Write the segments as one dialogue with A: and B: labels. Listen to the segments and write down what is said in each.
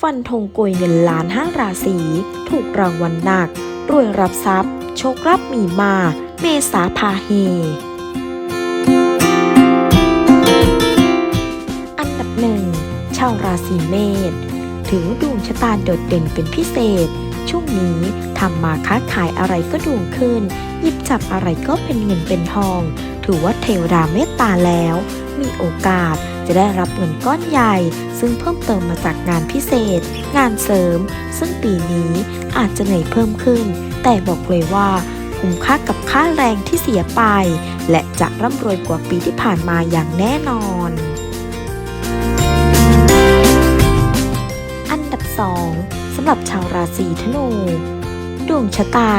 A: ฟันธงโกยเงินล้านห้างราศี ถูกรางวัลหนัก รวยรับทรัพย์ โชครับมีมา เมษาพาเฮ อันดับหนึ่งชาวราศีเมษถือดวงชะตาโดดเด่นเป็นพิเศษ ช่วงนี้ทำมาค้าขายอะไรก็ดวงขึ้น หยิบจับอะไรก็เป็นเงินเป็นทอง ถือว่าเทวดาเมตตาแล้ว มีโอกาสจะได้รับเงินก้อนใหญ่ ซึ่งเพิ่มเติมมาจากงานพิเศษ งานเสริม ซึ่งปีนี้อาจจะเหนื่อยเพิ่มขึ้น แต่บอกเลยว่าคุ้มค่ากับค่าแรงที่เสียไป และจะร่ำรวยกว่าปีที่ผ่านมาอย่างแน่นอน อันดับ 2สำหรับชาวราศีธนู ดวงชะตา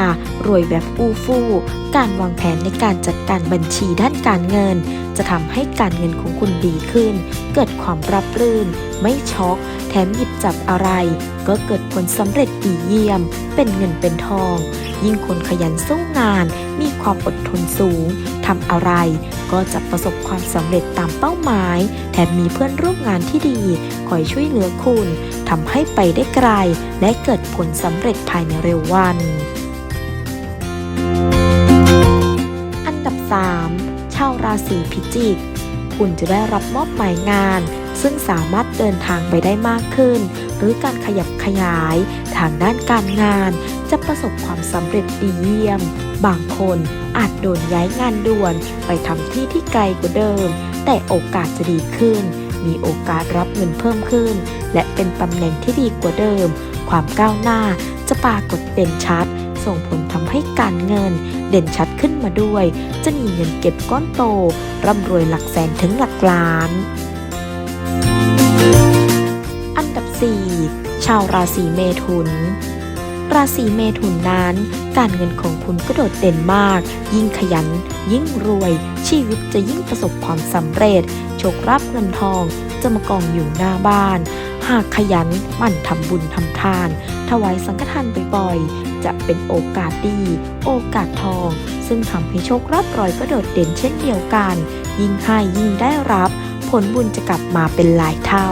A: รวยแบบอูฟู่การวางแผนในการจัดการบัญชีด้านการเงิน จะทำให้การเงินของคุณดีขึ้น เกิดความรับรื่น ไม่ช็อก แถมหยิบจับอะไร ก็เกิดผลสำเร็จดีเยี่ยม เป็นเงินเป็นทอง ยิ่งคนขยันสู้งาน มีความอดทนสูงทำอะไร ก็จะประสบความสำเร็จตามเป้าหมาย แถมมีเพื่อนร่วมงานที่ดี คอยช่วยเหลือคุณทำให้ไปได้ไกล และเกิดผลสำเร็จภายในเร็ววัน อันดับ 3 ชาวราศีพิจิก คุณจะได้รับมอบหมายงานซึ่งสามารถเดินทางไปได้มากขึ้น หรือการขยับขยาย ทางด้านการงาน จะประสบความสำเร็จดีเยี่ยม บางคนอาจโดนย้ายงานด่วนไปทำที่ที่ไกลกว่าเดิม แต่โอกาสจะดีขึ้น มีโอกาสรับเงินเพิ่มขึ้น และเป็นตำแหน่งที่ดีกว่าเดิม ความก้าวหน้าจะปรากฏเด่นชัด ส่งผลทำให้การเงิน เด่นชัดขึ้นมาด้วย จะมีเงินเก็บก้อนโต ร่ำรวยหลักแสนถึงหลักล้าน อันดับ 4 ชาวราศีเมถุน ราศีเมถุนนั้น การเงินของคุณก็โดดเด่นมาก ยิ่งขยัน ยิ่งรวย ชีวิตจะยิ่งประสบความสำเร็จ โชครับ เงินทอง จะมากองอยู่หน้าบ้าน หากขยันหมั่นทำบุญทำทาน ถวายสังฆทานบ่อยๆ จะเป็นโอกาสดี โอกาสทอง ซึ่งทำให้โชครับรอยก็โดดเด่นเช่นเดียวกัน ยิ่งให้ยิ่งได้รับ ผลบุญจะกลับมาเป็นหลายเท่า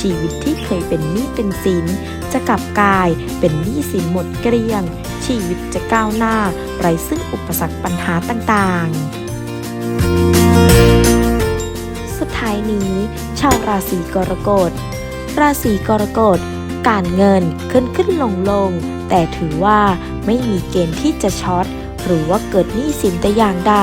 A: ชีวิตที่เคยเป็นหนี้เป็นสิน จะกลับกลายเป็นหนี้สินหมดเกลี้ยง ชีวิตจะก้าวหน้า ไร้ซึ่งอุปสรรคปัญหาต่างๆ สุดท้ายนี้ ชาวราศีกรกฎ ราศีกรกฎ การเงินขึ้นขึ้นลงลง แต่ถือว่าไม่มีเกณฑ์ที่จะช็อตหรือว่าเกิดหนี้สินแต่อย่างใด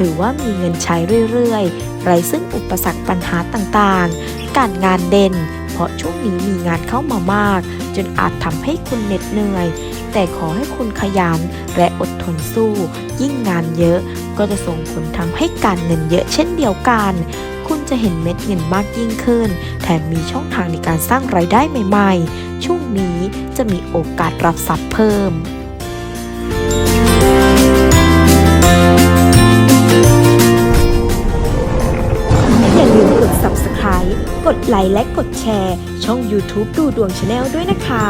A: ถือว่ามีเงินใช้เรื่อยๆ ไร้ซึ่งอุปสรรคปัญหาต่างๆ การงานเด่น เพราะช่วงนี้มีงานเข้ามามาก จนอาจทำให้คุณเหน็ดเหนื่อย แต่ขอให้คุณขยันและอดทนสู้ ยิ่งงานเยอะก็จะส่งผลทำให้การเงินเยอะเช่นเดียวกัน คุณจะเห็นเม็ดเงินมากยิ่งขึ้น แถมมีช่องทางในการสร้างไรายได้ใหม่ ๆ ช่วงนี้จะมีโอกาสรับทรัพย์เพิ่ม และกดแชร์ ช่อง YouTube ดูดวงชาแนลด้วยนะคะ